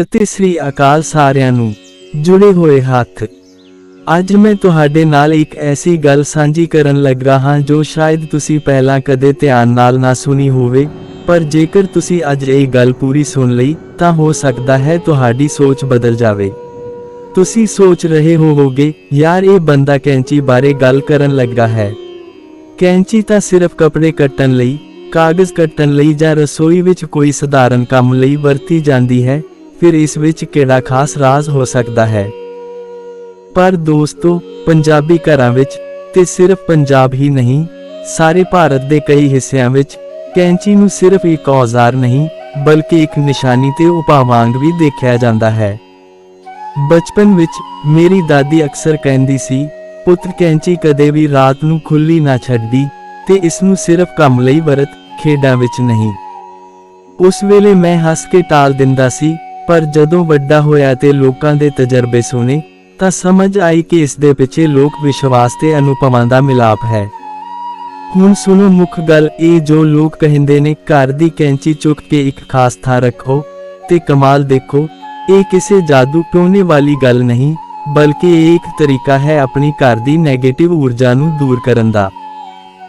ਸਤਿ ਸ੍ਰੀ ਅਕਾਲ ਸਾਰਿਆਂ ਨੂੰ। ਜੁੜੇ ਹੋਏ ਹੱਥ। ਅੱਜ ਮੈਂ ਤੁਹਾਡੇ ਨਾਲ ਇੱਕ ਐਸੀ ਗੱਲ ਸਾਂਝੀ ਕਰਨ ਲੱਗਾ ਹਾਂ ਜੋ ਸ਼ਾਇਦ ਤੁਸੀਂ ਪਹਿਲਾਂ ਕਦੇ ਧਿਆਨ ਨਾਲ ਨਾ ਸੁਣੀ ਹੋਵੇ, ਪਰ ਜੇਕਰ ਤੁਸੀਂ ਅੱਜ ਇਹ ਗੱਲ ਪੂਰੀ ਸੁਣ ਲਈ, ਤਾਂ ਹੋ ਸਕਦਾ ਹੈ ਤੁਹਾਡੀ ਸੋਚ ਬਦਲ ਜਾਵੇ। ਤੁਸੀਂ ਸੋਚ ਰਹੇ ਹੋਵੋਗੇ, ਯਾਰ, ਇਹ ਬੰਦਾ ਕੈਂਚੀ ਬਾਰੇ ਗੱਲ ਕਰਨ ਲੱਗਾ ਹੈ। ਕੈਂਚੀ ਤਾਂ ਸਿਰਫ ਕੱਪੜੇ ਕੱਟਣ ਲਈ, ਕਾਗਜ਼ ਕੱਟਣ ਲਈ ਜਾਂ ਰਸੋਈ ਵਿੱਚ ਕੋਈ ਸਧਾਰਨ ਕੰਮ ਲਈ ਵਰਤੀ ਜਾਂਦੀ ਹੈ ਫਿਰ ਇਸ ਵਿੱਚ ਕਿਹੜਾ ਖਾਸ ਰਾਜ਼ ਹੋ ਸਕਦਾ ਹੈ? ਪਰ ਦੋਸਤੋ, ਪੰਜਾਬੀ ਘਰਾਂ ਵਿੱਚ ਤੇ ਸਿਰਫ ਪੰਜਾਬ ਹੀ ਨਹੀਂ, ਸਾਰੇ ਭਾਰਤ ਦੇ ਕਈ ਹਿੱਸਿਆਂ ਵਿੱਚ ਕੈਂਚੀ ਨੂੰ ਸਿਰਫ ਇੱਕ ਔਜ਼ਾਰ ਨਹੀਂ, ਬਲਕਿ ਇੱਕ ਨਿਸ਼ਾਨੀ ਤੇ ਉਪਾਅ ਵਾਂਗ ਵੀ ਦੇਖਿਆ ਜਾਂਦਾ ਹੈ। ਬਚਪਨ ਵਿੱਚ ਮੇਰੀ ਦਾਦੀ ਅਕਸਰ ਕਹਿੰਦੀ ਸੀ, ਪੁੱਤ, ਕੈਂਚੀ ਕਦੇ ਵੀ ਰਾਤ ਨੂੰ ਖੁੱਲੀ ਨਾ ਛੱਡਦੀ ਤੇ ਇਸ ਨੂੰ ਸਿਰਫ ਕੰਮ ਲਈ ਵਰਤ ਖੇਡਾਂ ਵਿੱਚ ਨਹੀਂ। ਉਸ ਵੇਲੇ ਮੈਂ ਹੱਸ ਕੇ ਟਾਲ ਦਿੰਦਾ ਸੀ ਪਰ ਜਦੋਂ ਵੱਡਾ ਹੋਇਆ ਤੇ ਲੋਕਾਂ ਦੇ ਤਜਰਬੇ ਸੁਣੇ, ਤਾਂ ਸਮਝ ਆਈ ਕਿ ਇਸ ਦੇ ਪਿੱਛੇ ਲੋਕ ਵਿਸ਼ਵਾਸ ਤੇ ਅਨੁਭਵਾਂ ਦਾ ਮਿਲਾਪ ਹੈ। ਹੁਣ ਸੁਣੋ ਮੁੱਖ ਗੱਲ ਇਹ ਜੋ ਲੋਕ ਕਹਿੰਦੇ ਨੇ, ਘਰ ਦੀ ਕੈਂਚੀ ਚੁੱਕ ਕੇ ਇੱਕ ਖਾਸ ਥਾਂ ਰੱਖੋ ਤੇ ਕਮਾਲ ਦੇਖੋ। ਇਹ ਕਿਸੇ ਜਾਦੂ ਟੋਨੇ ਵਾਲੀ ਗੱਲ ਨਹੀਂ, ਬਲਕਿ ਇਹ ਇੱਕ ਤਰੀਕਾ ਹੈ ਆਪਣੀ ਘਰ ਦੀ 네ਗੇਟਿਵ ਊਰਜਾ ਨੂੰ ਦੂਰ ਕਰਨ ਦਾ।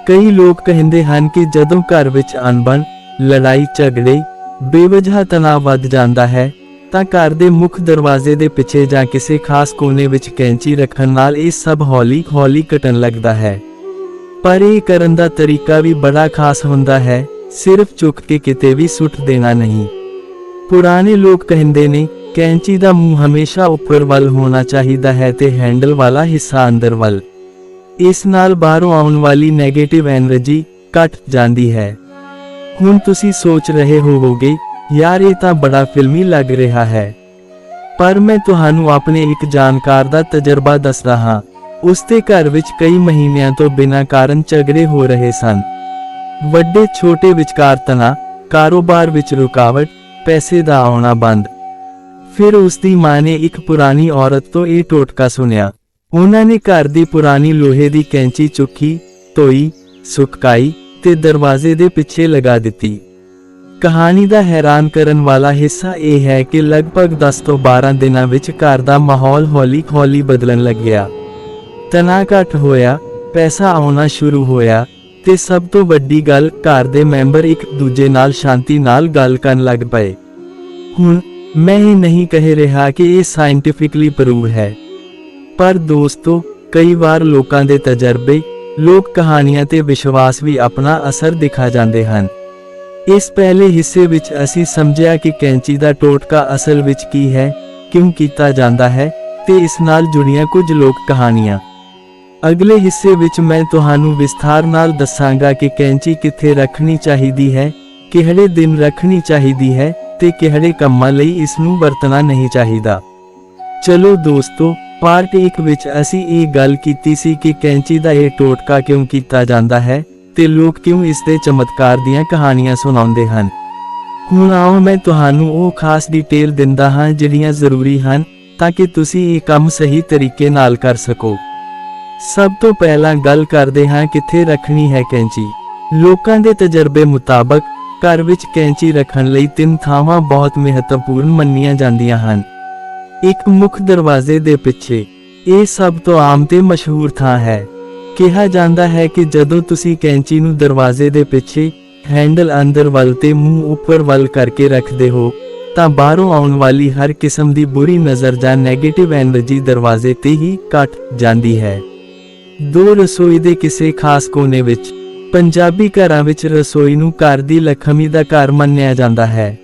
ਕਈ ਲੋਕ ਕਹਿੰਦੇ ਹਨ ਕਿ ਜਦੋਂ ਘਰ ਵਿੱਚ ਅਣਬਣ, ਲੜਾਈ ਝਗੜੇ, ਬੇਵਜ੍ਹਾ ਤਣਾਅ ਵੱਧ ਜਾਂਦਾ ਹੈ ਤਾਂ ਘਰ ਦੇ ਮੁੱਖ ਦਰਵਾਜ਼ੇ ਦੇ ਪਿੱਛੇ ਜਾਂ ਕਿਸੇ ਖਾਸ ਕੋਨੇ ਵਿੱਚ ਕੈਂਚੀ ਰੱਖਣ ਨਾਲ ਇਹ ਸਭ ਹੌਲੀ-ਹੌਲੀ ਘਟਣ ਲੱਗਦਾ ਹੈ। ਪਰ ਇਹ ਕਰਨ ਦਾ ਤਰੀਕਾ ਵੀ ਬੜਾ ਖਾਸ ਹੁੰਦਾ ਹੈ, ਸਿਰਫ ਚੁੱਕ ਕੇ ਕਿਤੇ ਵੀ ਸੁੱਟ ਦੇਣਾ ਨਹੀਂ। ਪੁਰਾਣੇ ਲੋਕ ਕਹਿੰਦੇ ਨੇ, ਕੈਂਚੀ ਦਾ ਮੂੰਹ ਹਮੇਸ਼ਾ ਉੱਪਰ ਵੱਲ ਹੋਣਾ ਚਾਹੀਦਾ ਹੈ ਤੇ ਹੈਂਡਲ ਵਾਲਾ ਹਿੱਸਾ ਅੰਦਰ ਵੱਲ। ਇਸ ਨਾਲ ਬਾਹਰੋਂ ਆਉਣ ਵਾਲੀ ਨੈਗੇਟਿਵ એનર્ਜੀ ਘਟ ਜਾਂਦੀ ਹੈ। ਹੁਣ ਤੁਸੀਂ ਸੋਚ ਰਹੇ ਹੋਵੋਗੇ ਯਾਰ, ਇਹ ਤਾਂ ਬੜਾ ਫਿਲਮੀ ਲੱਗ ਰਿਹਾ ਹੈ। ਪਰ ਮੈਂ ਤੁਹਾਨੂੰ ਆਪਣੇ ਇੱਕ ਜਾਣਕਾਰ ਦਾ ਤਜਰਬਾ ਦੱਸਦਾ ਹਾਂ। ਉਸ ਦੇ ਘਰ ਵਿੱਚ ਕਈ ਮਹੀਨਿਆਂ ਤੋਂ ਬਿਨਾਂ ਕਾਰਨ ਝਗੜੇ ਹੋ ਰਹੇ ਸਨ। ਵੱਡੇ, ਛੋਟੇ ਵਿਚਕਾਰ ਤਣਾ ਕਾਰੋਬਾਰ ਵਿੱਚ ਰੁਕਾਵਟ, ਪੈਸੇ ਦਾ ਆਉਣਾ ਬੰਦ। ਫਿਰ ਉਸ ਦੀ ਮਾਂ ਨੇ ਇੱਕ ਪੁਰਾਣੀ ਔਰਤ ਤੋਂ ਇਹ ਟੋਟਕਾ ਸੁਨਿਆ ਉਹਨਾਂ ਨੇ ਘਰ ਦੀ ਪੁਰਾਣੀ ਲੋਹੇ ਦੀ ਕੈਂਚੀ ਚੁੱਕੀ, ਧੋਈ ਸੁਕਾਈ ਤੇ ਦਰਵਾਜ਼ੇ ਦੇ ਪਿੱਛੇ ਲਗਾ ਦਿੱਤੀ। ਕਹਾਣੀ ਦਾ ਹੈਰਾਨ ਕਰਨ ਵਾਲਾ ਹਿੱਸਾ ਇਹ ਹੈ ਕਿ ਲਗਭਗ 10 ਤੋਂ 12 ਦਿਨਾਂ ਵਿੱਚ ਘਰ ਦਾ ਮਾਹੌਲ ਹੌਲੀ-ਹੌਲੀ ਬਦਲਣ ਲੱਗਿਆ। ਤਣਾਅ ਘਟ ਹੋਇਆ, ਪੈਸਾ ਆਉਣਾ ਸ਼ੁਰੂ ਹੋਇਆ ਤੇ ਸਭ ਤੋਂ ਵੱਡੀ ਗੱਲ ਘਰ ਦੇ ਮੈਂਬਰ ਇੱਕ ਦੂਜੇ ਨਾਲ ਸ਼ਾਂਤੀ ਨਾਲ ਗੱਲ ਕਰਨ ਲੱਗ ਪਏ। ਹੁਣ ਮੈਂ ਇਹ ਨਹੀਂ ਕਹਿ ਰਿਹਾ ਕਿ ਇਹ ਸਾਇੰਟਿਫਿਕਲੀ ਪ੍ਰੂਵ ਹੈ, ਪਰ ਦੋਸਤੋ, ਕਈ ਵਾਰ ਲੋਕਾਂ ਦੇ ਤਜਰਬੇ, ਲੋਕ ਕਹਾਣੀਆਂ ਤੇ ਵਿਸ਼ਵਾਸ ਵੀ ਆਪਣਾ ਅਸਰ ਦਿਖਾ ਜਾਂਦੇ ਹਨ। ਇਸ ਪਹਿਲੇ ਹਿੱਸੇ ਵਿੱਚ ਅਸੀਂ ਸਮਝਿਆ ਕਿ ਕੈਂਚੀ ਦਾ ਟੋਟਕਾ ਅਸਲ ਵਿੱਚ ਕੀ ਹੈ, ਕਿਉਂ ਕੀਤਾ ਜਾਂਦਾ ਹੈ, ਤੇ ਇਸ ਨਾਲ ਜੁੜੀਆਂ ਕੁਝ ਲੋਕ ਕਹਾਣੀਆਂ। ਅਗਲੇ ਹਿੱਸੇ ਵਿੱਚ ਮੈਂ ਤੁਹਾਨੂੰ ਵਿਸਥਾਰ ਨਾਲ ਦੱਸਾਂਗਾ ਕਿ ਕੈਂਚੀ ਕਿੱਥੇ ਰੱਖਣੀ ਚਾਹੀਦੀ ਹੈ, ਕਿਹੜੇ ਦਿਨ ਰੱਖਣੀ ਚਾਹੀਦੀ ਹੈ, ਤੇ ਕਿਹੜੇ ਕੰਮਾਂ ਲਈ ਇਸ ਨੂੰ ਵਰਤਣਾ ਨਹੀਂ ਚਾਹੀਦਾ। ਚਲੋ ਦੋਸਤੋ ਪਾਰਟ 1 ਵਿੱਚ ਅਸੀਂ ਇਹ ਗੱਲ ਕੀਤੀ ਸੀ ਕਿ ਕੈਂਚੀ ਦਾ ਇਹ ਟੋਟਕਾ ਕਿਉਂ ਕੀਤਾ ਜਾਂਦਾ ਹੈ ਤੇ ਲੋਕ ਕਿਉਂ ਇਸ ਦੇ ਚਮਤਕਾਰ ਦੀਆਂ ਕਹਾਣੀਆਂ ਸੁਣਾਉਂਦੇ ਹਨ? ਹੁਣ ਆਓ ਮੈਂ ਤੁਹਾਨੂੰ ਉਹ ਖਾਸ ਡਿਟੇਲ ਦਿੰਦਾ ਹਾਂ ਜਿਹੜੀਆਂ ਜ਼ਰੂਰੀ ਹਨ ਤਾਂ ਕਿ ਤੁਸੀਂ ਇਹ ਕੰਮ ਸਹੀ ਤਰੀਕੇ ਨਾਲ ਕਰ ਸਕੋ। ਸਭ ਤੋਂ ਪਹਿਲਾਂ ਗੱਲ ਕਰਦੇ ਹਾਂ ਕਿੱਥੇ ਰੱਖਣੀ ਹੈ ਕੈਂਚੀ। ਲੋਕਾਂ ਦੇ ਤਜਰਬੇ ਮੁਤਾਬਕ, ਘਰ ਵਿੱਚ ਕੈਂਚੀ ਰੱਖਣ ਲਈ ਤਿੰਨ ਥਾਵਾਂ ਬਹੁਤ ਮਹੱਤਵਪੂਰਨ ਮੰਨੀਆਂ ਜਾਂਦੀਆਂ ਹਨ। ਇੱਕ ਮੁੱਖ ਦਰਵਾਜ਼ੇ ਦੇ ਪਿੱਛੇ, ਇਹ ਸਭ ਤੋਂ ਆਮ ਤੇ ਮਸ਼ਹੂਰ ਥਾਂ ਹੈ। ਕਿਹਾ ਜਾਂਦਾ ਹੈ ਕਿ ਜਦੋਂ ਤੁਸੀਂ ਕੈਂਚੀ ਨੂੰ ਦਰਵਾਜ਼ੇ ਦੇ ਪਿੱਛੇ ਹੈਂਡਲ ਅੰਦਰ ਵੱਲ ਤੇ ਮੂੰਹ ਉੱਪਰ ਵੱਲ ਕਰਕੇ ਰੱਖਦੇ ਹੋ, ਤਾਂ ਬਾਹਰੋਂ ਆਉਣ ਵਾਲੀ ਹਰ ਕਿਸਮ ਦੀ ਬੁਰੀ ਨਜ਼ਰ ਜਾਂ ਨੈਗੇਟਿਵ એનર્ਜੀ ਦਰਵਾਜ਼ੇ ਤੇ ਹੀ ਕੱਟ ਜਾਂਦੀ ਹੈ। ਦੋ ਰਸੋਈ ਦੇ ਕਿਸੇ ਖਾਸ ਕੋਨੇ ਵਿੱਚ, ਪੰਜਾਬੀ ਘਰਾਂ ਵਿੱਚ ਰਸੋਈ ਨੂੰ ਘਰ ਦੀ ਲਖਮੀ ਦਾ ਘਰ ਮੰਨਿਆ ਜਾਂਦਾ ਹੈ।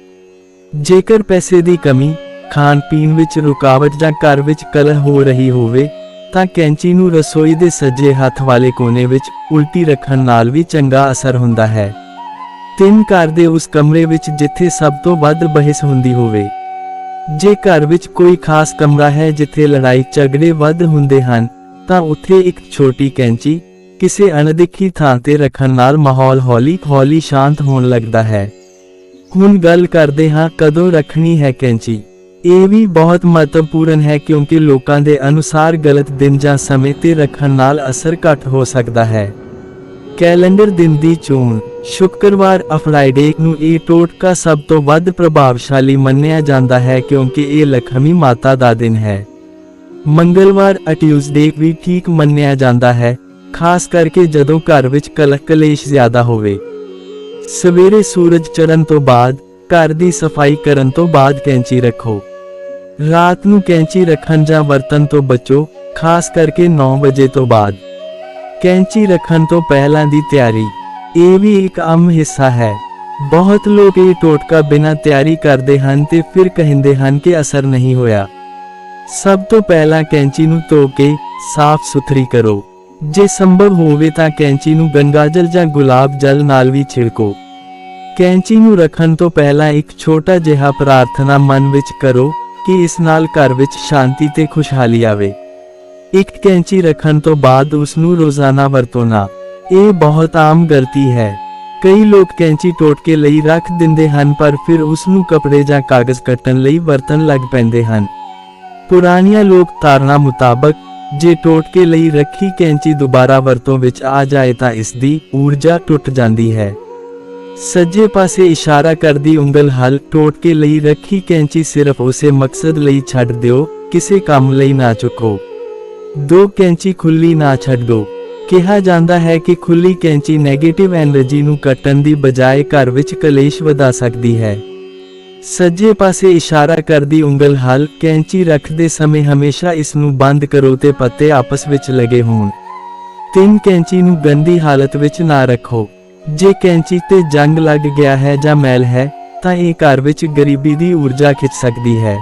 ਜੇਕਰ ਪੈਸੇ ਦੀ ਕਮੀ ਖਾਣ ਪੀਣ ਵਿੱਚ ਰੁਕਾਵਟ ਜਾਂ ਘਰ ਵਿੱਚ ਕਲਹ ਹੋ ਰਹੀ ਹੋਵੇ ਤਾਂ ਕੈਂਚੀ ਨੂੰ ਰਸੋਈ ਦੇ ਸੱਜੇ ਹੱਥ ਵਾਲੇ ਕੋਨੇ ਵਿੱਚ ਉਲਟੀ ਰੱਖਣ ਨਾਲ ਵੀ ਚੰਗਾ ਅਸਰ ਹੁੰਦਾ ਹੈ। ਤਿੰਨ ਘਰ ਦੇ ਉਸ ਕਮਰੇ ਵਿੱਚ ਜਿੱਥੇ ਸਭ ਤੋਂ ਵੱਧ ਬਹਿਸ ਹੁੰਦੀ ਹੋਵੇ। ਜੇ ਘਰ ਵਿੱਚ ਕੋਈ ਖਾਸ ਕਮਰਾ ਹੈ ਜਿੱਥੇ ਲੜਾਈ ਝਗੜੇ ਵੱਧ ਹੁੰਦੇ ਹਨ, ਤਾਂ ਉੱਥੇ ਇੱਕ ਛੋਟੀ ਕੈਂਚੀ ਕਿਸੇ ਅਣਦਿੱਖੀ ਥਾਂ ਤੇ ਰੱਖਣ ਨਾਲ ਮਾਹੌਲ ਹੌਲੀ-ਹੌਲੀ ਸ਼ਾਂਤ ਹੋਣ ਲੱਗਦਾ ਹੈ। ਹੁਣ ਗੱਲ ਕਰਦੇ ਹਾਂ ਕਦੋਂ ਰੱਖਣੀ ਹੈ ਕੈਂਚੀ। ਇਹ ਵੀ ਬਹੁਤ ਮਹੱਤਵਪੂਰਨ ਹੈ ਕਿਉਂਕਿ ਲੋਕਾਂ ਦੇ ਅਨੁਸਾਰ ਗਲਤ ਦਿਨ ਜਾਂ ਸਮੇਂ ਤੇ ਰੱਖਣ ਨਾਲ ਅਸਰ ਘੱਟ ਹੋ ਸਕਦਾ ਹੈ। ਕੈਲੰਡਰ ਦਿਨ ਦੀ ਚੋਣ। ਸ਼ੁੱਕਰਵਾਰ ਫਰਾਈਡੇ ਨੂੰ ਇਹ ਟੋਟਕਾ ਸਭ ਤੋਂ ਵੱਧ ਪ੍ਰਭਾਵਸ਼ਾਲੀ ਮੰਨਿਆ ਜਾਂਦਾ ਹੈ ਕਿਉਂਕਿ ਇਹ ਲਖਮੀ ਮਾਤਾ ਦਾ ਦਿਨ ਹੈ। ਮੰਗਲਵਾਰ ਟਿਊਜ਼ਡੇ ਵੀ ਠੀਕ ਮੰਨਿਆ ਜਾਂਦਾ ਹੈ, ਖਾਸ ਕਰਕੇ ਜਦੋਂ ਘਰ ਵਿੱਚ ਕਲਹ ਕਲੇਸ਼ ਜ਼ਿਆਦਾ ਹੋਵੇ। ਸਵੇਰੇ ਸੂਰਜ ਚੜ੍ਹਨ ਤੋਂ ਬਾਅਦ, ਘਰ ਦੀ ਸਫ਼ਾਈ ਕਰਨ ਤੋਂ ਬਾਅਦ ਕੈਂਚੀ ਰੱਖੋ। ਰਾਤ ਨੂੰ ਕੈਂਚੀ ਰੱਖਣ ਜਾਂ ਵਰਤਣ ਤੋਂ ਬਚੋ, ਖਾਸ ਕਰਕੇ 9 ਵਜੇ ਤੋਂ ਬਾਅਦ। ਕੈਂਚੀ ਰੱਖਣ ਤੋਂ ਪਹਿਲਾਂ ਦੀ ਤਿਆਰੀ। ਇਹ ਵੀ ਇੱਕ ਆਮ ਹਿੱਸਾ ਹੈ। ਬਹੁਤ ਲੋਕ ਇਹ ਟੋਟਕਾ ਬਿਨਾਂ ਤਿਆਰੀ ਕਰਦੇ ਹਨ ਤੇ ਫਿਰ ਕਹਿੰਦੇ ਹਨ ਕਿ ਅਸਰ ਨਹੀਂ ਹੋਇਆ। ਸਭ ਤੋਂ ਪਹਿਲਾਂ ਕੈਂਚੀ ਨੂੰ ਧੋ ਕੇ ਸਾਫ਼ ਸੁਥਰੀ ਕਰੋ। ਜੇ ਸੰਭਵ ਹੋਵੇ ਤਾਂ ਕੈਂਚੀ ਨੂੰ ਗੰਗਾਜਲ ਜਾਂ ਗੁਲਾਬ ਜਲ ਨਾਲ ਵੀ ਛਿੜਕੋ। ਕੈਂਚੀ ਨੂੰ ਰੱਖਣ ਤੋਂ ਪਹਿਲਾਂ ਇੱਕ ਛੋਟਾ ਜਿਹਾ ਪ੍ਰਾਰਥਨਾ ਮਨ ਵਿੱਚ ਕਰੋ ਕਿ ਇਸ ਨਾਲ ਘਰ ਵਿੱਚ ਸ਼ਾਂਤੀ ਤੇ ਖੁਸ਼ਹਾਲੀ ਆਵੇ। ਇੱਕ ਕੈਂਚੀ ਰੱਖਣ ਤੋਂ ਬਾਅਦ ਉਸ ਨੂੰ ਰੋਜ਼ਾਨਾ ਵਰਤੋ ਨਾ ਇਹ ਬਹੁਤ ਆਮ ਗਲਤੀ ਹੈ। ਕਈ ਲੋਕ ਕੈਂਚੀ ਟੋਟਕੇ ਲਈ ਰੱਖ ਦਿੰਦੇ ਹਨ ਪਰ ਫਿਰ ਉਸ ਨੂੰ ਕੱਪੜੇ ਜਾਂ ਕਾਗਜ਼ ਕੱਟਣ ਲਈ ਵਰਤਣ ਲੱਗ ਪੈਂਦੇ ਹਨ। ਪੁਰਾਣੀਆਂ ਲੋਕ ਧਾਰਨਾ ਮੁਤਾਬਕ, ਜੇ ਟੋਟਕੇ ਲਈ ਰੱਖੀ ਕੈਂਚੀ ਦੁਬਾਰਾ ਵਰਤੋਂ ਵਿੱਚ ਆ ਜਾਏ ਤਾਂ ਇਸ ਦੀ ਊਰਜਾ ਟੁੱਟ ਜਾਂਦੀ ਹੈ। ਸੱਜੇ ਪਾਸੇ ਇਸ਼ਾਰਾ ਕਰਦੀ ਉਂਗਲ ਹਲ ਟੋਟਕੇ ਲਈ ਰੱਖੀ ਕੈਂਚੀ ਸਿਰਫ ਉਸੇ ਮਕਸਦ ਲਈ ਛੱਡ ਦਿਓ, ਕਿਸੇ ਕੰਮ ਲਈ ਨਾ ਚੁੱਕੋ। ਦੋ ਕੈਂਚੀ ਖੁੱਲੀ ਨਾ ਛੱਡ ਛੱਡੋ ਕਿਹਾ ਜਾਂਦਾ ਹੈ ਕਿ ਖੁੱਲੀ ਕੈਂਚੀ ਨੈਗੇਟਿਵ એનર્ਜੀ ਨੂੰ ਕੱਟਣ ਦੀ ਬਜਾਏ ਘਰ ਵਿੱਚ ਕਲੇਸ਼ ਵਧਾ ਸਕਦੀ ਹੈ। ਸੱਜੇ ਪਾਸੇ ਇਸ਼ਾਰਾ ਕਰਦੀ ਉਂਗਲ ਹਲ ਕੈਂਚੀ ਰੱਖਦੇ ਸਮੇਂ ਹਮੇਸ਼ਾ ਇਸ ਨੂੰ ਬੰਦ ਕਰੋ ਤੇ ਪੱਤੇ ਆਪਸ ਵਿੱਚ ਲਗੇ ਹੋਣ। ਤਿੰਨ ਕੈਂਚੀ ਨੂੰ ਗੰਦੀ ਹਾਲਤ ਵਿੱਚ ਨਾ ਰੱਖੋ। ਜੇ ਕੈਂਚੀ ਤੇ ਜੰਗ ਲੱਗ ਗਿਆ ਹੈ ਜਾਂ ਮੈਲ ਹੈ, ਤਾਂ ਇਹ ਘਰ ਵਿੱਚ ਗਰੀਬੀ ਦੀ ਊਰਜਾ ਖਿੱਚ ਸਕਦੀ ਹੈ।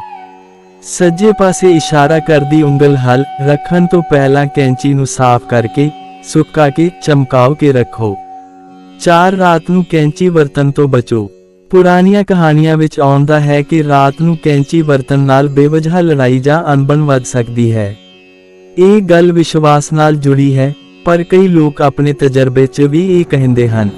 ਸੱਜੇ ਪਾਸੇ ਇਸ਼ਾਰਾ ਕਰਦੀ ਉਂਗਲ ਹਲ ਰੱਖਣ ਤੋਂ ਪਹਿਲਾਂ ਕੈਂਚੀ ਨੂੰ ਸਾਫ਼ ਕਰਕੇ, ਸੁੱਕਾ ਕੇ, ਚਮਕਾਓ ਕੇ ਰੱਖੋ। ਚਾਰ ਰਾਤ ਨੂੰ ਕੈਂਚੀ ਵਰਤਨ ਤੋਂ ਬਚੋ। ਪੁਰਾਣੀਆਂ ਕਹਾਣੀਆਂ ਵਿੱਚ ਆਉਂਦਾ ਹੈ ਕਿ ਰਾਤ ਨੂੰ ਕੈਂਚੀ ਵਰਤਨ ਨਾਲ ਬੇਵਜ੍ਹਾ ਲੜਾਈ ਜਾਂ ਅਣਬਣ ਵੱਧ ਸਕਦੀ ਹੈ। ਇਹ ਗੱਲ ਵਿਸ਼ਵਾਸ ਨਾਲ ਜੁੜੀ ਹੈ ਪਰ ਕਈ ਲੋਕ ਆਪਣੇ ਤਜਰਬੇ 'ਚ ਵੀ ਇਹ ਕਹਿੰਦੇ ਹਨ।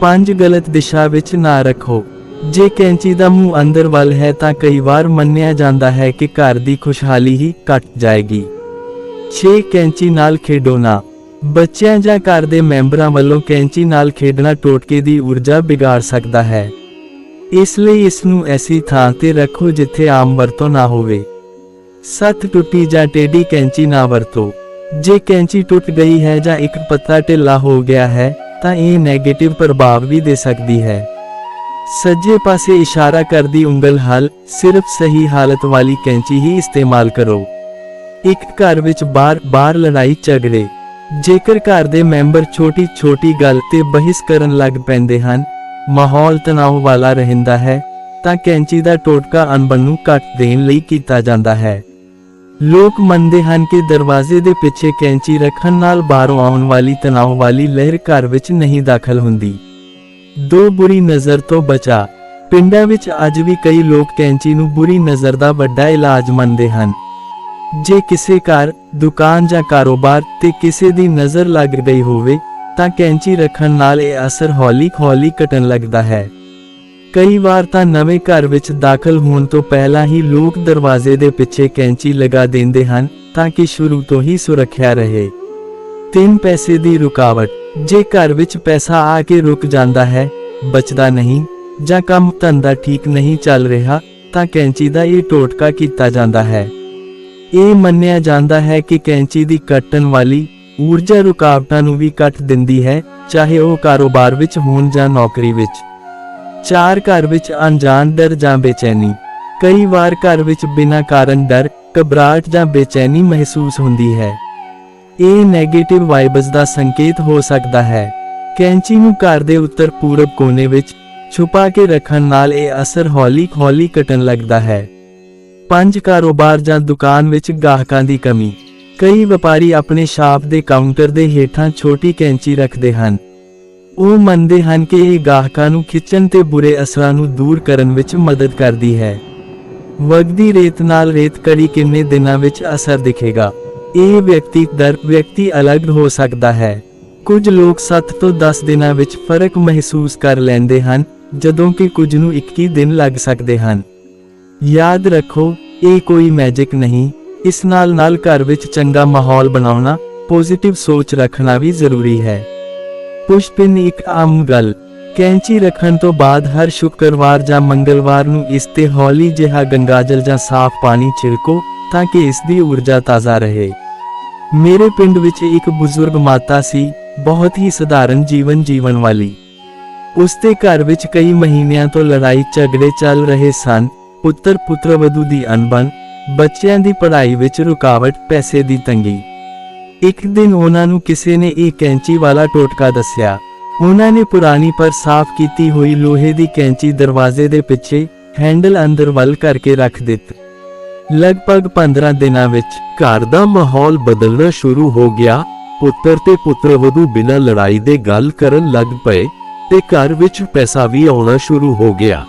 ਪੰਜ ਗਲਤ ਦਿਸ਼ਾ ਵਿੱਚ ਨਾ ਰੱਖੋ। ਜੇ ਕੈਂਚੀ ਦਾ ਮੂੰਹ ਅੰਦਰ ਵੱਲ ਹੈ ਤਾਂ ਕਈ ਵਾਰ ਮੰਨਿਆ ਜਾਂਦਾ ਹੈ ਕਿ ਘਰ ਦੀ ਖੁਸ਼ਹਾਲੀ ਹੀ ਘਟ ਜਾਏਗੀ। 6 ਕੈਂਚੀ ਨਾਲ ਖੇਡੋ ਨਾ। ਬੱਚਿਆਂ ਜਾਂ ਘਰ ਦੇ ਮੈਂਬਰਾਂ ਵੱਲੋਂ ਕੈਂਚੀ ਨਾਲ ਖੇਡਣਾ ਟੋਟਕੇ ਦੀ ਊਰਜਾ ਵਿਗਾੜ ਸਕਦਾ ਹੈ। ਇਸ ਲਈ ਇਸ ਨੂੰ ਐਸੀ ਥਾਂ ਤੇ ਰੱਖੋ ਜਿੱਥੇ ਆਮ ਵਰਤੋਂ ਨਾ ਹੋਵੇ। ਸੱਤ ਟੁੱਟੀ ਜਾਂ ਟੇਢੀ ਕੈਂਚੀ ਨਾ ਵਰਤੋ। ਜੇ ਕੈਂਚੀ ਟੁੱਟ ਗਈ ਹੈ ਜਾਂ ਇੱਕ ਪੱਤਾ ਢਿੱਲਾ ਹੋ ਗਿਆ ਹੈ, ਤਾਂ ਇਹ 네ਗੇਟਿਵ ਪ੍ਰਭਾਵ ਵੀ ਦੇ ਸਕਦੀ ਹੈ। ਸੱਜੇ ਪਾਸੇ ਇਸ਼ਾਰਾ ਕਰਦੀ ਉਂਗਲ ਹਲ, ਸਿਰਫ ਸਹੀ ਹਾਲਤ ਵਾਲੀ ਕੈਂਚੀ ਹੀ ਇਸਤੇਮਾਲ ਕਰੋ। ਇੱਕ ਘਰ ਵਿੱਚ ਬਾਰ-ਬਾਰ ਲੜਾਈ ਝਗੜੇ। ਜੇਕਰ ਘਰ ਦੇ ਮੈਂਬਰ ਛੋਟੀ-ਛੋਟੀ ਗੱਲ ਤੇ ਬਹਿਸ ਕਰਨ ਲੱਗ ਪੈਂਦੇ ਹਨ, ਮਾਹੌਲ ਤਣਾਅ ਵਾਲਾ ਰਹਿੰਦਾ ਹੈ, ਤਾਂ ਕੈਂਚੀ ਦਾ ਟੋਟਕਾ ਅਣਬਣ ਨੂੰ ਕੱਟ ਦੇਣ ਲਈ ਕੀਤਾ ਜਾਂਦਾ ਹੈ। ਲੋਕ ਮੰਨਦੇ ਹਨ ਕਿ ਦਰਵਾਜ਼ੇ ਦੇ ਪਿੱਛੇ ਕੈਂਚੀ ਰੱਖਣ ਨਾਲ ਬਾਹਰੋਂ ਆਉਣ ਵਾਲੀ ਤਣਾਅ ਵਾਲੀ ਲਹਿਰ ਘਰ ਵਿੱਚ ਨਹੀਂ ਦਾਖਲ ਹੁੰਦੀ। ਦੋ ਬੁਰੀ ਨਜ਼ਰ ਤੋਂ ਬਚਾ। ਪਿੰਡਾਂ ਵਿੱਚ ਅੱਜ ਵੀ ਕਈ ਲੋਕ ਕੈਂਚੀ ਨੂੰ ਬੁਰੀ ਨਜ਼ਰ ਦਾ ਵੱਡਾ ਇਲਾਜ ਮੰਨਦੇ ਹਨ। ਜੇ ਕਿਸੇ ਘਰ, ਦੁਕਾਨ ਜਾਂ ਕਾਰੋਬਾਰ ਤੇ ਕਿਸੇ ਦੀ ਨਜ਼ਰ ਲੱਗ ਗਈ ਹੋਵੇ, ਤਾਂ ਕੈਂਚੀ ਰੱਖਣ ਨਾਲ ਇਹ ਅਸਰ ਹੌਲੀ-ਹੌਲੀ ਘਟਣ ਲੱਗਦਾ ਹੈ। ਕਈ ਵਾਰ ਤਾਂ ਨਵੇਂ ਘਰ ਵਿੱਚ ਦਾਖਲ ਹੋਣ ਤੋਂ ਪਹਿਲਾਂ ਹੀ ਲੋਕ ਦਰਵਾਜ਼ੇ ਦੇ ਪਿੱਛੇ ਕੈਂਚੀ ਲਗਾ ਦਿੰਦੇ ਹਨ ਤਾਂ ਕਿ ਸ਼ੁਰੂ ਤੋਂ ਹੀ ਸੁਰੱਖਿਆ ਰਹੇ। ਤਿੰਨ ਪੈਸੇ ਦੀ ਰੁਕਾਵਟ। ਜੇ ਘਰ ਵਿੱਚ ਪੈਸਾ ਆ ਕੇ ਰੁਕ ਜਾਂਦਾ ਹੈ, ਬਚਦਾ ਨਹੀਂ ਜਾਂ ਕੰਮ ਧੰਦਾ ਠੀਕ ਨਹੀਂ ਚੱਲ ਰਿਹਾ, ਤਾਂ ਕੈਂਚੀ ਦਾ ਇਹ ਟੋਟਕਾ ਕੀਤਾ ਜਾਂਦਾ ਹੈ। ਇਹ ਮੰਨਿਆ ਜਾਂਦਾ ਹੈ ਕਿ ਕੈਂਚੀ ਦੀ ਕੱਟਣ ਵਾਲੀ ਊਰਜਾ ਰੁਕਾਵਟਾਂ ਨੂੰ ਵੀ ਕੱਟ ਦਿੰਦੀ ਹੈ, ਚਾਹੇ ਉਹ ਕਾਰੋਬਾਰ ਵਿੱਚ ਹੋਣ ਜਾਂ ਨੌਕਰੀ ਵਿੱਚ। ਚਾਰ ਘਰ ਵਿੱਚ ਅਣਜਾਣ ਡਰ ਜਾਂ ਬੇਚੈਨੀ। ਕਈ ਵਾਰ ਘਰ ਵਿੱਚ ਬਿਨਾਂ ਕਾਰਨ ਡਰ, ਘਬਰਾਹਟ ਜਾਂ ਬੇਚੈਨੀ ਮਹਿਸੂਸ ਹੁੰਦੀ ਹੈ। ਇਹ 네ਗੇਟਿਵ ਵਾਈਬਸ ਦਾ ਸੰਕੇਤ ਹੋ ਸਕਦਾ ਹੈ। ਕੈਂਚੀ ਨੂੰ ਘਰ ਦੇ ਉੱਤਰ ਪੂਰਬ ਕੋਨੇ ਵਿੱਚ ਛੁਪਾ ਕੇ ਰੱਖਣ ਨਾਲ ਇਹ ਅਸਰ ਹੌਲੀ-ਹੌਲੀ ਘਟਣ ਲੱਗਦਾ ਹੈ। ਪੰਜ ਕਾਰੋਬਾਰ ਜਾਂ ਦੁਕਾਨ ਵਿੱਚ ਗਾਹਕਾਂ ਦੀ ਕਮੀ। ਕਈ ਵਪਾਰੀ ਆਪਣੇ ਸ਼ਾਪ ਦੇ ਕਾਊਂਟਰ ਦੇ ਹੇਠਾਂ ਛੋਟੀ ਕੈਂਚੀ ਰੱਖਦੇ ਹਨ। ਉਹ ਮੰਨਦੇ ਹਨ ਕਿ ਇਹ ਗਾਹਕਾਂ ਨੂੰ ਖਿੱਚਣ ਤੇ ਬੁਰੇ ਅਸਰਾਂ ਨੂੰ ਦੂਰ ਕਰਨ ਵਿੱਚ ਮਦਦ ਕਰਦੀ ਹੈ। ਵਗਦੀ ਰੇਤ ਨਾਲ ਰੇਤ ਕੜੀ ਕਿੰਨੇ ਦਿਨਾਂ ਵਿੱਚ ਅਸਰ ਦਿਖੇਗਾ। ਇਹ ਵਿਅਕਤੀ ਦਰ ਵਿਅਕਤੀ ਅਲੱਗ ਹੋ ਸਕਦਾ ਹੈ। ਕੁਝ ਲੋਕ 7 ਤੋਂ 10 ਦਿਨਾਂ ਵਿੱਚ ਫ਼ਰਕ ਮਹਿਸੂਸ ਕਰ ਲੈਂਦੇ ਹਨ, ਜਦੋਂ ਕਿ ਕੁਝ ਨੂੰ 21 ਦਿਨ ਲੱਗ ਸਕਦੇ ਹਨ। ਯਾਦ ਰੱਖੋ, ਇਹ ਕੋਈ ਮੈਜਿਕ ਨਹੀਂ, ਇਸ ਨਾਲ ਨਾਲ ਘਰ ਵਿੱਚ ਚੰਗਾ ਮਾਹੌਲ ਬਣਾਉਣਾ, ਪੋਜ਼ਿਟਿਵ ਸੋਚ ਰੱਖਣਾ ਵੀ ਜ਼ਰੂਰੀ ਹੈ। ਪੁਸ਼ਪਿਨ ਇੱਕ ਆਮ ਗੱਲ। ਕੈਂਚੀ ਰੱਖਣ ਤੋਂ ਬਾਅਦ ਹਰ ਸ਼ੁੱਕਰਵਾਰ ਜਾਂ ਮੰਗਲਵਾਰ ਨੂੰ ਇਸ ਤੇ ਹੌਲੀ ਜਿਹਾ ਗੰਗਾਜਲ ਜਾਂ ਸਾਫ਼ ਪਾਣੀ ਛਿੜਕੋ ਤਾਂ ਕਿ ਇਸ ਦੀ ਊਰਜਾ ਤਾਜ਼ਾ ਰਹੇ। ਮੇਰੇ ਪਿੰਡ ਵਿੱਚ ਇੱਕ ਬਜ਼ੁਰਗ ਮਾਤਾ ਸੀ, ਬਹੁਤ ਹੀ ਸਧਾਰਨ ਜੀਵਨ ਜੀਵਨ ਵਾਲੀ। ਉਸ ਦੇ ਘਰ ਵਿੱਚ ਕਈ ਮਹੀਨਿਆਂ ਤੋਂ ਲੜਾਈ ਝਗੜੇ ਚੱਲ ਰਹੇ ਸਨ ਪੁੱਤਰ ਪੁੱਤਰਵਧੂ ਦੀ ਅਣਬਣ, ਬੱਚਿਆਂ ਦੀ ਪੜ੍ਹਾਈ ਵਿੱਚ ਰੁਕਾਵਟ, ਪੈਸੇ ਦੀ ਤੰਗੀ। ਇੱਕ ਦਿਨ ਉਹਨਾਂ ਨੂੰ ਕਿਸੇ ਨੇ ਇਹ ਕੈਂਚੀ ਵਾਲਾ ਟੋਟਕਾ ਦੱਸਿਆ। ਉਹਨਾਂ ਨੇ ਪੁਰਾਣੀ ਪਰ ਸਾਫ਼ ਕੀਤੀ ਹੋਈ ਲੋਹੇ ਦੀ ਕੈਂਚੀ ਦਰਵਾਜ਼ੇ ਦੇ ਪਿੱਛੇ ਹੈਂਡਲ ਅੰਦਰ ਵੱਲ ਕਰਕੇ ਰੱਖ ਦਿੱਤੀ। ਲਗਭਗ 15 ਦਿਨਾਂ ਵਿੱਚ ਘਰ ਦਾ ਮਾਹੌਲ ਬਦਲਣਾ ਸ਼ੁਰੂ ਹੋ ਗਿਆ। ਪੁੱਤਰ ਤੇ ਪੁੱਤਰਵਧੂ ਬਿਨਾਂ ਲੜਾਈ ਦੇ ਗੱਲ ਕਰਨ ਲੱਗ ਪਏ ਤੇ ਘਰ ਵਿੱਚ ਪੈਸਾ ਵੀ ਆਉਣਾ ਸ਼ੁਰੂ ਹੋ ਗਿਆ।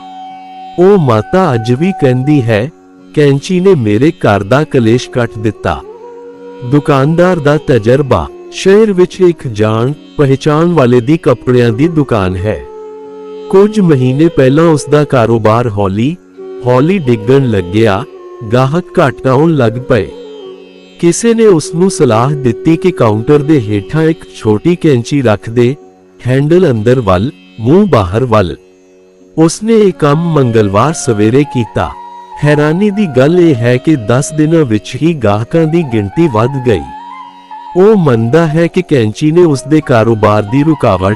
ਉਹ ਮਾਤਾ ਅੱਜ ਵੀ ਕਹਿੰਦੀ ਹੈ, ਕੈਂਚੀ ਨੇ ਮੇਰੇ ਘਰ ਦਾ ਕਲੇਸ਼ ਕੱਟ ਦਿੱਤਾ। ਦੁਕਾਨਦਾਰ ਦਾ ਤਜਰਬਾ ਸ਼ਹਿਰ ਵਿੱਚ ਇੱਕ ਜਾਣ ਪਹਿਚਾਣ ਵਾਲੇ ਦੀ ਕੱਪੜਿਆਂ ਦੀ ਦੁਕਾਨ ਹੈ। ਕੁਝ ਮਹੀਨੇ ਪਹਿਲਾਂ ਉਸ ਦਾ ਕਾਰੋਬਾਰ ਹੌਲੀ ਹੌਲੀ ਡਿੱਗਣ ਲੱਗਿਆ, ਗਾਹਕ ਘੱਟ ਆਉਣ ਲੱਗ ਪਏ। ਕਿਸੇ ਨੇ ਉਸ ਨੂੰ ਸਲਾਹ ਦਿੱਤੀ ਕਿ ਕਾਊਂਟਰ ਦੇ ਹੇਠਾਂ ਇੱਕ ਛੋਟੀ ਕੈਂਚੀ ਰੱਖ ਦੇ, ਹੈਂਡਲ ਅੰਦਰ ਵੱਲ, ਮੂੰਹ ਬਾਹਰ ਵੱਲ। ਉਸਨੇ ਇਹ ਕੰਮ ਮੰਗਲਵਾਰ ਸਵੇਰੇ ਕੀਤਾ। ਹੈਰਾਨੀ ਦੀ ਗੱਲ ਇਹ ਹੈ ਕਿ 10 ਦਿਨਾਂ ਵਿੱਚ ਹੀ ਗਾਹਕਾਂ ਦੀ ਗਿਣਤੀ ਵੱਧ ਗਈ। ਉਹ ਮੰਨਦਾ ਹੈ ਕਿ ਕੈਂਚੀ ਨੇ ਉਸ ਦੇ ਕਾਰੋਬਾਰ ਦੀ ਰੁਕਾਵਟ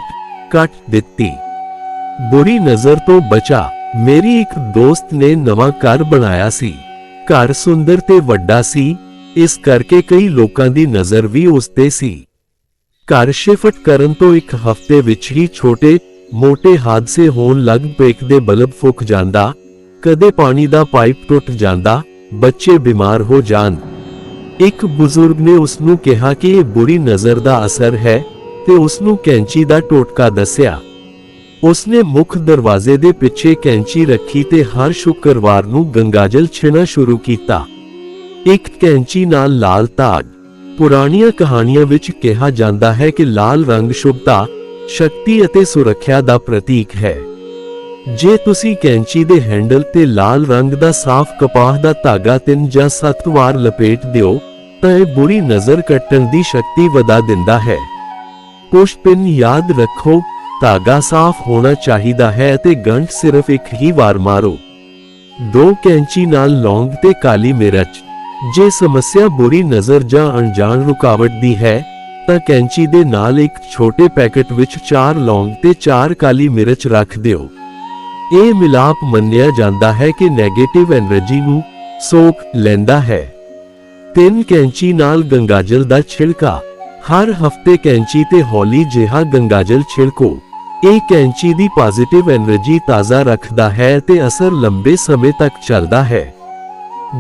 ਕੱਟ ਦਿੱਤੀ। ਬੁਰੀ ਨਜ਼ਰ ਤੋਂ ਬਚਾ, ਮੇਰੀ ਇੱਕ ਦੋਸਤ ਨੇ ਨਵਾਂ ਘਰ ਬਣਾਇਆ ਸੀ। ਘਰ ਸੁੰਦਰ ਤੇ ਵੱਡਾ ਸੀ, ਇਸ ਕਰਕੇ ਕਈ ਲੋਕਾਂ ਦੀ ਨਜ਼ਰ ਵੀ ਉਸ ਤੇ ਸੀ। ਘਰ ਸ਼ਿਫਟ ਕਰਨ ਤੋਂ ਇੱਕ ਹਫ਼ਤੇ ਵਿੱਚ ਹੀ ਛੋਟੇ ਮੋਟੇ ਹਾਦਸੇ ਹੋਣ ਲੱਗ ਪਏ ਦੇ ਬਲਬ ਫੁੱਕ ਜਾਂਦਾ ਕਦੇ ਪਾਣੀ ਦਾ ਪਾਈਪ ਟੁੱਟ ਜਾਂਦਾ, ਬੱਚੇ ਬਿਮਾਰ ਹੋ ਜਾਣ। ਇੱਕ ਬਜ਼ੁਰਗ ਨੇ ਉਸ ਨੂੰ ਕਿਹਾ ਕਿ ਇਹ ਬੁਰੀ ਨਜ਼ਰ ਦਾ ਅਸਰ ਹੈ ਤੇ ਉਸ ਨੂੰ ਕੈਂਚੀ ਦਾ ਟੋਟਕਾ ਦੱਸਿਆ। ਉਸਨੇ ਮੁੱਖ ਦਰਵਾਜ਼ੇ ਦੇ ਪਿੱਛੇ ਕੈਂਚੀ ਰੱਖੀ ਤੇ ਹਰ ਸ਼ੁੱਕਰਵਾਰ ਨੂੰ ਗੰਗਾਜਲ ਛਿਣਾ ਸ਼ੁਰੂ ਕੀਤਾ। ਇੱਕ ਕੈਂਚੀ ਨਾਲ ਲਾਲ ਤਾਗ ਪੁਰਾਣੀਆਂ ਕਹਾਣੀਆਂ ਵਿੱਚ ਕਿਹਾ ਜਾਂਦਾ ਹੈ ਕਿ ਲਾਲ ਰੰਗ ਸ਼ੁਭਤਾ ਸ਼ਕਤੀ ਅਤੇ ਸੁਰੱਖਿਆ ਦਾ ਪ੍ਰਤੀਕ ਹੈ। ਜੇ ਤੁਸੀਂ ਕੈਂਚੀ ਦੇ ਹੈਂਡਲ ਤੇ ਲਾਲ ਰੰਗ ਦਾ ਸਾਫ਼ ਕਪਾਹ ਦਾ ਧਾਗਾ ਤਿੰਨ ਜਾਂ ਸੱਤ ਵਾਰ ਲਪੇਟ ਦਿਓ, ਤਾਂ ਇਹ ਬੁਰੀ ਨਜ਼ਰ ਕੱਟਣ ਦੀ ਸ਼ਕਤੀ ਵਧਾ ਦਿੰਦਾ ਹੈ। ਪੁਸ਼ਪਿਨ ਯਾਦ ਰੱਖੋ, ਧਾਗਾ ਸਾਫ਼ ਹੋਣਾ ਚਾਹੀਦਾ ਹੈ ਅਤੇ ਗੰਢ ਸਿਰਫ ਇੱਕ ਹੀ ਵਾਰ ਮਾਰੋ। ਦੋ ਕੈਂਚੀ ਨਾਲ ਲੌਂਗ ਤੇ ਕਾਲੀ ਮਿਰਚ। ਜੇ ਸਮੱਸਿਆ ਬੁਰੀ ਨਜ਼ਰ ਜਾਂ ਅਣਜਾਣ ਰੁਕਾਵਟ ਦੀ ਹੈ, ਤਾਂ ਕੈਂਚੀ ਦੇ ਨਾਲ ਇੱਕ ਛੋਟੇ ਪੈਕੇਟ ਵਿੱਚ ਚਾਰ ਲੌਂਗ ਤੇ ਚਾਰ ਕਾਲੀ ਮਿਰਚ ਰੱਖ ਦਿਓ। ਇਹ ਮਿਲਾਪ ਮੰਨਿਆ ਜਾਂਦਾ ਹੈ ਕਿ 네ਗੇਟਿਵ એનર્ਜੀ ਨੂੰ ਸੋਖ ਲੈਂਦਾ ਹੈ। ਤਿੰਨ ਕੈਂਚੀ ਨਾਲ ਗੰਗਾਜਲ ਦਾ ਛਿਲਕਾ ਹਰ ਹਫ਼ਤੇ ਕੈਂਚੀ ਤੇ ਹੌਲੀ ਜਿਹਾ ਗੰਗਾਜਲ ਛਿਲਕੋ ਇਹ ਕੈਂਚੀ ਦੀ ਪੋਜ਼ਿਟਿਵ એનર્ਜੀ ਤਾਜ਼ਾ ਰੱਖਦਾ ਹੈ ਤੇ ਅਸਰ ਲੰਬੇ ਸਮੇਂ ਤੱਕ ਚੱਲਦਾ ਹੈ।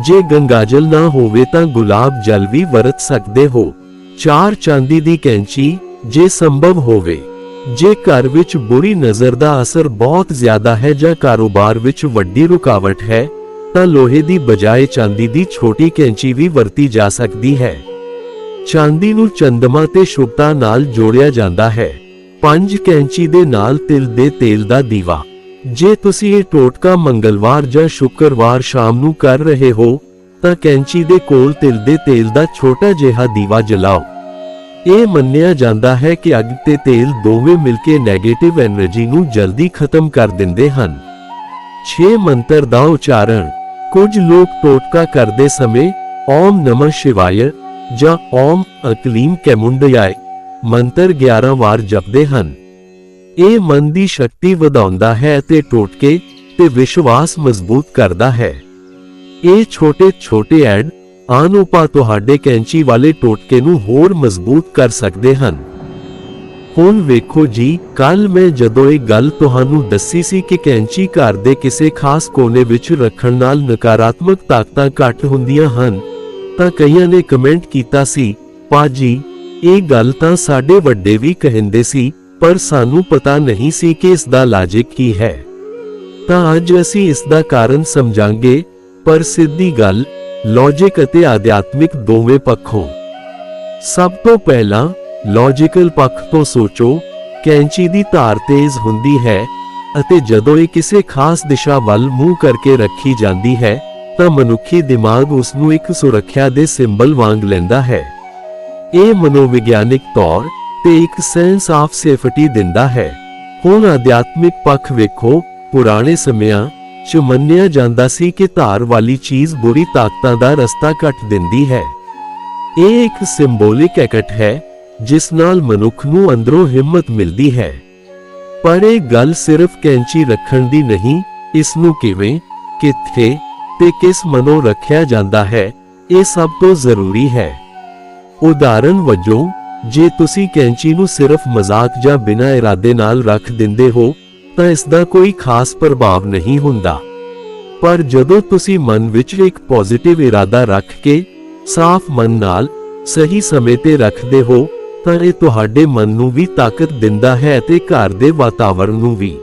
ਜੇ ਗੰਗਾਜਲ ਨਾ ਹੋਵੇ ਤਾਂ ਗੁਲਾਬ ਜਲ ਵੀ ਵਰਤ ਸਕਦੇ ਹੋ। ਚਾਰ ਚਾਂਦੀ ਦੀ ਕੈਂਚੀ, ਜੇ ਸੰਭਵ ਹੋਵੇ। ਜੇ ਘਰ ਵਿੱਚ ਬੁਰੀ ਨਜ਼ਰ ਦਾ ਅਸਰ ਬਹੁਤ ਜ਼ਿਆਦਾ ਹੈ ਜਾਂ ਕਾਰੋਬਾਰ ਵਿੱਚ ਵੱਡੀ ਰੁਕਾਵਟ ਹੈ, ਤਾਂ ਲੋਹੇ ਦੀ ਬਜਾਏ ਚਾਂਦੀ ਦੀ ਛੋਟੀ ਕੈਂਚੀ ਵੀ ਵਰਤੀ ਜਾ ਸਕਦੀ ਹੈ। ਚਾਂਦੀ ਨੂੰ ਚੰਦਮਾ ਤੇ ਸ਼ੁਭਤਾ ਨਾਲ ਜੋੜਿਆ ਜਾਂਦਾ ਹੈ। ਪੰਜ ਕੈਂਚੀ ਦੇ ਨਾਲ ਤਿਲ ਦੇ ਤੇਲ ਦਾ ਦੀਵਾ। ਜੇ ਤੁਸੀਂ ਇਹ ਟੋਟਕਾ ਮੰਗਲਵਾਰ ਜਾਂ ਸ਼ੁੱਕਰਵਾਰ ਸ਼ਾਮ ਨੂੰ ਕਰ ਰਹੇ ਹੋ, ਤਾਂ ਕੈਂਚੀ ਦੇ ਕੋਲ ਤਿਲ ਦੇ ਤੇਲ ਦਾ ਛੋਟਾ ਜਿਹਾ ਦੀਵਾ ਜਲਾਓ। ਇਹ ਮੰਨਿਆ ਜਾਂਦਾ ਹੈ ਕਿ ਅੱਗ ਤੇ ਤੇਲ ਦੋਵੇਂ ਮਿਲ ਕੇ 네ਗੇਟਿਵ એનર્ਜੀ ਨੂੰ ਜਲਦੀ ਖਤਮ ਕਰ ਦਿੰਦੇ ਹਨ। 6 ਮੰਤਰ ਦਾ ਉਚਾਰਨ, ਕੁਝ ਲੋਕ ਟੋਟਕਾ ਕਰਦੇ ਸਮੇਂ, ਓਮ ਨਮः ਸ਼ਿਵਾਯ ਜਾਂ ਓਮ ਅਕਲੀਮ ਕੈਮੁੰਡਯਾਇ ਮੰਤਰ 11 ਵਾਰ ਜਪਦੇ ਹਨ। ਇਹ ਮਨ ਦੀ ਸ਼ਕਤੀ ਵਧਾਉਂਦਾ ਹੈ ਤੇ ਟੋਟਕੇ ਤੇ ਵਿਸ਼ਵਾਸ ਮਜ਼ਬੂਤ ਕਰਦਾ ਹੈ। ਇਹ ਛੋਟੇ ਛੋਟੇ ਐਡ ਆਨ ਉਪਾਅ ਤੁਹਾਡੇ ਕੈਂਚੀ ਵਾਲੇ ਟੋਟਕੇ ਨੂੰ ਹੋਰ ਮਜ਼ਬੂਤ ਕਰ ਸਕਦੇ ਹਨ। ਹੁਣ ਵੇਖੋ ਜੀ ਕੱਲ ਮੈਂ ਜਦੋਂ ਇਹ ਗੱਲ ਤੁਹਾਨੂੰ ਦੱਸੀ ਸੀ ਕਿ ਕੈਂਚੀ ਘਰ ਦੇ ਕਿਸੇ ਖਾਸ ਕੋਨੇ ਵਿੱਚ ਰੱਖਣ ਨਾਲ ਨਕਾਰਾਤਮਕ ਤਾਕਤਾਂ ਘੱਟ ਹੁੰਦੀਆਂ ਹਨ, ਤਾਂ ਕਈਆਂ ਨੇ ਕਮੈਂਟ ਕੀਤਾ ਸੀ ਪਾਜੀ ਇਹ ਗੱਲ ਤਾਂ ਸਾਡੇ ਵੱਡੇ ਵੀ ਕਹਿੰਦੇ ਸੀ, ਪਰ ਸਾਨੂੰ ਪਤਾ ਨਹੀਂ ਸੀ ਕਿ ਇਸ ਦਾ ਲਾਜਿਕ ਕੀ ਹੈ। ਤਾਂ ਅੱਜ ਅਸੀਂ ਇਸ ਦਾ ਕਾਰਨ ਸਮਝਾਂਗੇ, ਪਰ ਸਿੱਧੀ ਗੱਲ ਲੌਜਿਕ ਅਤੇ ਆਧਿਆਤਮਿਕ ਦੋਵੇਂ ਪੱਖੋਂ। ਸਭ ਤੋਂ ਪਹਿਲਾਂ ਲੌਜੀਕਲ ਪੱਖ ਤੋਂ ਸੋਚੋ, ਕੈਂਚੀ ਦੀ ਧਾਰ ਤੇਜ਼ ਹੁੰਦੀ ਹੈ ਅਤੇ ਜਦੋਂ ਇਹ ਕਿਸੇ ਖਾਸ ਦਿਸ਼ਾ ਵੱਲ ਮੂੰਹ ਕਰਕੇ ਰੱਖੀ ਜਾਂਦੀ ਹੈ, ਤਾਂ ਮਨੁੱਖੀ ਦਿਮਾਗ ਉਸ ਨੂੰ ਇੱਕ ਸੁਰੱਖਿਆ ਦੇ ਸਿੰਬਲ ਵਾਂਗ ਲੈਂਦਾ ਹੈ। ਇਹ ਮਨੋਵਿਗਿਆਨਿਕ ਤੌਰ ਤੇ ਇੱਕ ਸੈਂਸ ਆਫ ਸੇਫਟੀ ਦਿੰਦਾ ਹੈ। ਹੁਣ ਅਧਿਆਤਮਿਕ ਪੱਖ ਵੇਖੋ, ਪੁਰਾਣੇ ਸਮਿਆਂ 'ਚ ਮੰਨਿਆ ਜਾਂਦਾ ਸੀ ਕਿ ਧਾਰ ਵਾਲੀ ਚੀਜ਼ ਬੁਰੀ ਤਾਕਤਾਂ ਦਾ ਰਸਤਾ ਕੱਟ ਦਿੰਦੀ ਹੈ। ਇਹ ਇੱਕ ਸਿੰਬੋਲਿਕ ਐਕਟ ਹੈ, ਜਿਸ ਨਾਲ ਮਨੁੱਖ ਨੂੰ ਅੰਦਰੋਂ ਹਿੰਮਤ ਮਿਲਦੀ ਹੈ। ਪਰ ਇਹ ਗੱਲ ਸਿਰਫ ਕੈਂਚੀ ਰੱਖਣ ਦੀ ਨਹੀਂ, ਇਸ ਨੂੰ ਕਿਵੇਂ, ਕਿੱਥੇ ਤੇ ਕਿਸ ਮਨੋਂ ਰੱਖਿਆ ਜਾਂਦਾ ਹੈ, ਇਹ ਸਭ ਤੋਂ ਜ਼ਰੂਰੀ ਹੈ। ਉਦਾਹਰਨ ਵਜੋਂ, ਜੇ ਤੁਸੀਂ ਕੈਂਚੀ ਨੂੰ ਸਿਰਫ ਮਜ਼ਾਕ ਜਾਂ ਬਿਨਾਂ ਇਰਾਦੇ ਨਾਲ ਰੱਖ ਦਿੰਦੇ ਹੋ ਤਾਂ ਇਸ ਦਾ ਕੋਈ ਖਾਸ ਪ੍ਰਭਾਵ ਨਹੀਂ ਹੁੰਦਾ। ਪਰ ਜਦੋਂ ਤੁਸੀਂ ਮਨ ਵਿੱਚ ਇੱਕ ਪੋਜ਼ਿਟਿਵ ਇਰਾਦਾ ਰੱਖ ਕੇ ਸਾਫ਼ ਮਨ ਨਾਲ ਸਹੀ ਸਮੇਂ ਤੇ ਰੱਖਦੇ ਹੋ, ਤਾਂ ਇਹ ਤੁਹਾਡੇ ਮਨ ਨੂੰ ਵੀ ਤਾਕਤ ਦਿੰਦਾ ਹੈ ਤੇ ਘਰ ਦੇ ਵਾਤਾਵਰਨ ਨੂੰ ਵੀ।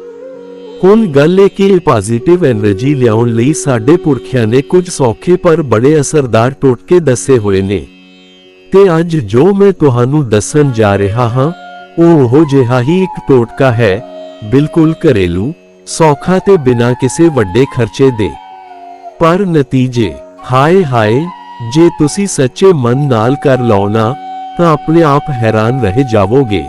ਹੁਣ ਗੱਲ ਇਹ ਕਿ ਪੋਜ਼ਿਟਿਵ એનર્ਜੀ ਲਿਆਉਣ ਲਈ ਸਾਡੇ ਪੁਰਖਿਆਂ ਨੇ ਕੁਝ ਸੌਖੇ ਪਰ ਬੜੇ ਅਸਰਦਾਰ ਟੋਟਕੇ ਦੱਸੇ ਹੋਏ ਨੇ। ਤੇ ਅੱਜ ਜੋ ਮੈਂ ਤੁਹਾਨੂੰ ਦੱਸਣ ਜਾ ਰਿਹਾ ਹਾਂ, ਉਹ ਉਹ ਜਿਹਾ ਹੀ ਇੱਕ ਟੋਟਕਾ ਹੈ ਬਿਲਕੁਲ ਘਰੇਲੂ ਸੌਖਾ ਤੇ ਬਿਨਾਂ ਕਿਸੇ ਵੱਡੇ ਖਰਚੇ ਦੇ ਪਰ ਨਤੀਜੇ ਹਾਏ ਹਾਏ ਜੇ ਤੁਸੀਂ ਸੱਚੇ ਮਨ ਨਾਲ ਕਰ ਲਓ ਨਾ ਤਾਂ ਆਪਣੇ ਆਪ ਹੈਰਾਨ ਰਹਿ ਜਾਵੋਗੇ